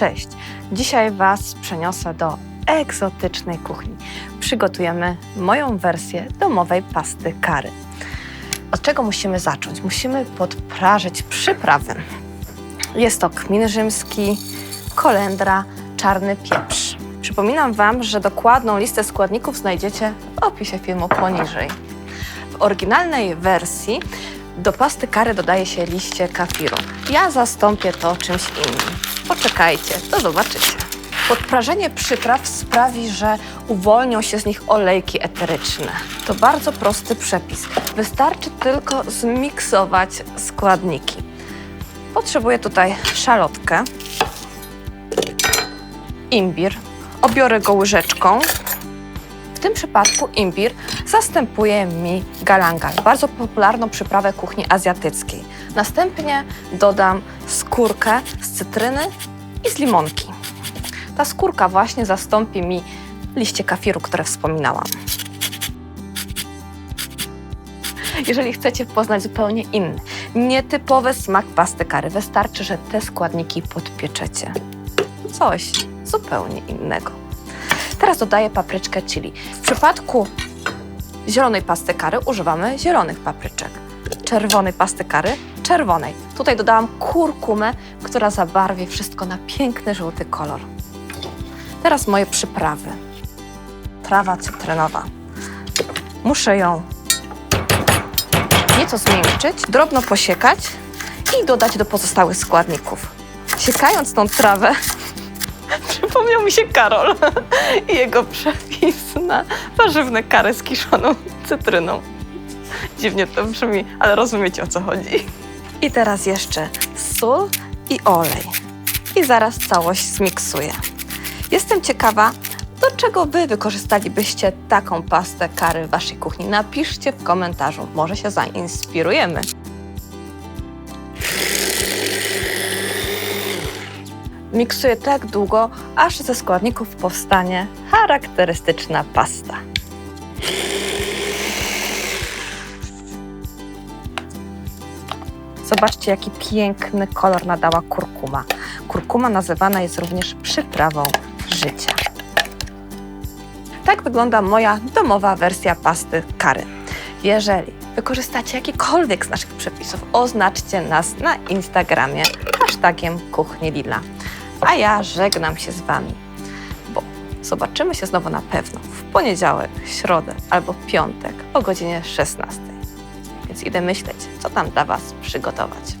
Cześć! Dzisiaj Was przeniosę do egzotycznej kuchni. Przygotujemy moją wersję domowej pasty kary. Od czego musimy zacząć? Musimy podprażyć przyprawy. Jest to kmin rzymski, kolendra, czarny pieprz. Przypominam Wam, że dokładną listę składników znajdziecie w opisie filmu poniżej. W oryginalnej wersji do pasty kary dodaje się liście kafiru. Ja zastąpię to czymś innym. Poczekajcie, to zobaczycie. Podprażenie przypraw sprawi, że uwolnią się z nich olejki eteryczne. To bardzo prosty przepis. Wystarczy tylko zmiksować składniki. Potrzebuję tutaj szalotkę, imbir. Obiorę go łyżeczką. W tym przypadku imbir zastępuje mi galangal, bardzo popularną przyprawę kuchni azjatyckiej. Następnie dodam skórkę z cytryny i z limonki. Ta skórka właśnie zastąpi mi liście kafiru, które wspominałam. Jeżeli chcecie poznać zupełnie inny, nietypowy smak pasty kary, wystarczy, że te składniki podpieczecie. Coś zupełnie innego. Teraz dodaję papryczkę chili. W przypadku zielonej pasty kary używamy zielonych papryczek. Czerwonej pasty kary czerwonej. Tutaj dodałam kurkumę, która zabarwi wszystko na piękny żółty kolor. Teraz moje przyprawy. Trawa cytrynowa. Muszę ją nieco zmiękczyć, drobno posiekać i dodać do pozostałych składników. Siekając tą trawę, przypomniał mi się Karol i jego przepis na warzywne kary z kiszoną cytryną. Dziwnie to brzmi, ale rozumiecie o co chodzi. I teraz jeszcze sól i olej. I zaraz całość zmiksuję. Jestem ciekawa, do czego Wy wykorzystalibyście taką pastę kary w Waszej kuchni? Napiszcie w komentarzu, może się zainspirujemy. Miksuję tak długo, aż ze składników powstanie charakterystyczna pasta. Zobaczcie, jaki piękny kolor nadała kurkuma. Kurkuma nazywana jest również przyprawą życia. Tak wygląda moja domowa wersja pasty kary. Jeżeli wykorzystacie jakikolwiek z naszych przepisów, oznaczcie nas na Instagramie hashtagiem Kuchni Lila. A ja żegnam się z Wami, bo zobaczymy się znowu na pewno w poniedziałek, środę albo piątek o godzinie 16. Więc idę myśleć, co tam dla Was przygotować.